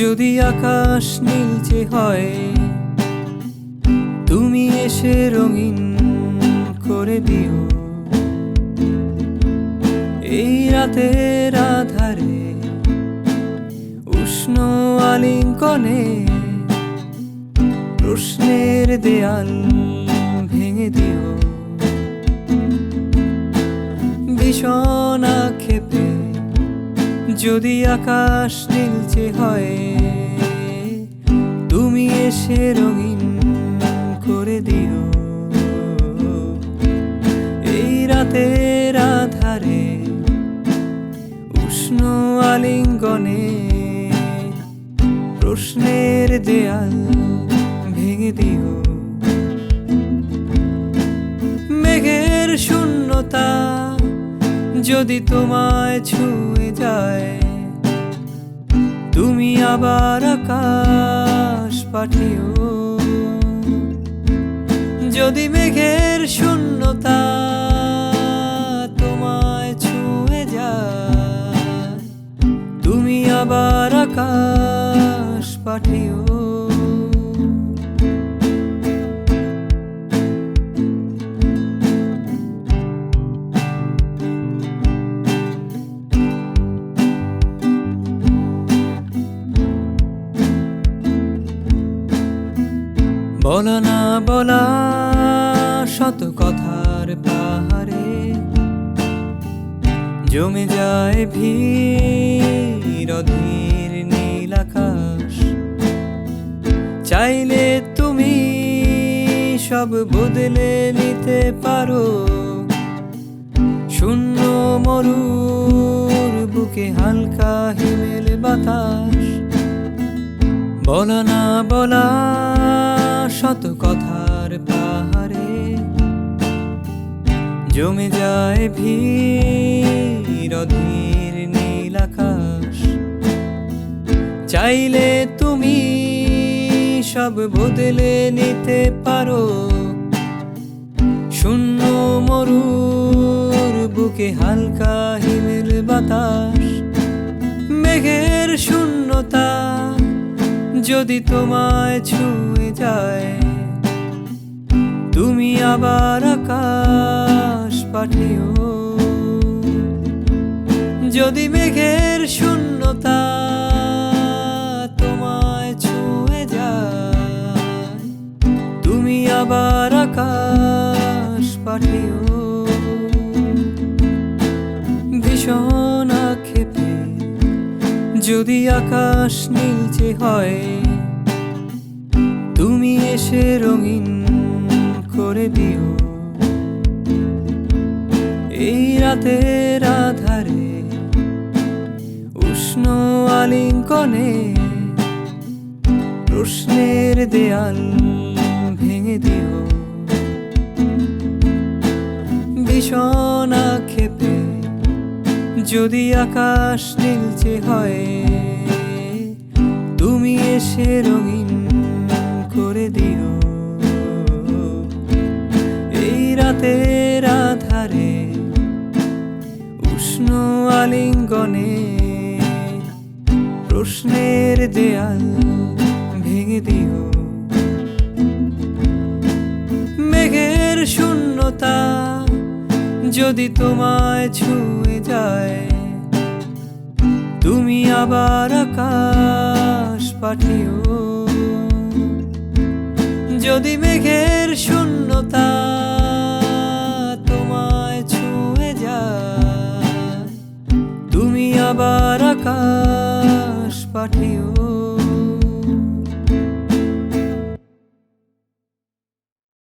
যদি আকাশ নীলচে হয়, তুমি এসে রঙিন করে দিও। এই রাতের আধারে, উষ্ণ আলিঙ্কনে প্রশ্নের দেয়াল ভেঙে দিও। ভীষণ যদি আকাশ নীলচে হয়, তুমি এসে রঙিন করে দিও। এই রাতের আধারে উষ্ণ আলিঙ্গনে প্রশ্নের দেয়াল ভেঙে দিও। মেঘের শূন্যতা যদি তোমায় ছুঁয়ে যায় তুমি আবার আকাশ পাঠিও। যদি মেঘের শূন্যতা বলা না, বলা শত কথার পাহাড়ে। জমে যায় ভিড় নীল আকাশ। চাইলে তুমি সব বদলে নিতে পারো। শূন্য মরুর বুকে হালকা হিমেল বাতাস। বলা না, বলা শত কথার পাহাড়ে। জমে যায় ভিড়, অধীর চাইলে তুমি সব বদলে নিতে পারো। শূন্য মরুর বুকে হালকা হিমেল বাতাস। মেঘের শূন্যতা যদি তোমায় ছুঁয়ে যায় তুমি আবার আকাশ পাঠিও। যদি মেঘের শূন্যতা যদি আকাশ নীলচে হয়, তুমি এসে রঙিন করে দিও। এই রাতের আধারে, উষ্ণ আলিঙ্কনে প্রশ্নের দেয়াল যদি আকাশ নীলচে হয়, তুমি এসে রঙিন করে দিও। এই রাতের আধারে উষ্ণ আলিঙ্গনে প্রশ্নের দেয়াল যদি তোমায় ছুঁয়ে যায়, তুমি আবার আকাশ পাঠিও। যদি মেঘের শূন্যতা তোমায় ছুঁয়ে যায়, তুমি আবার আকাশ পাঠিও।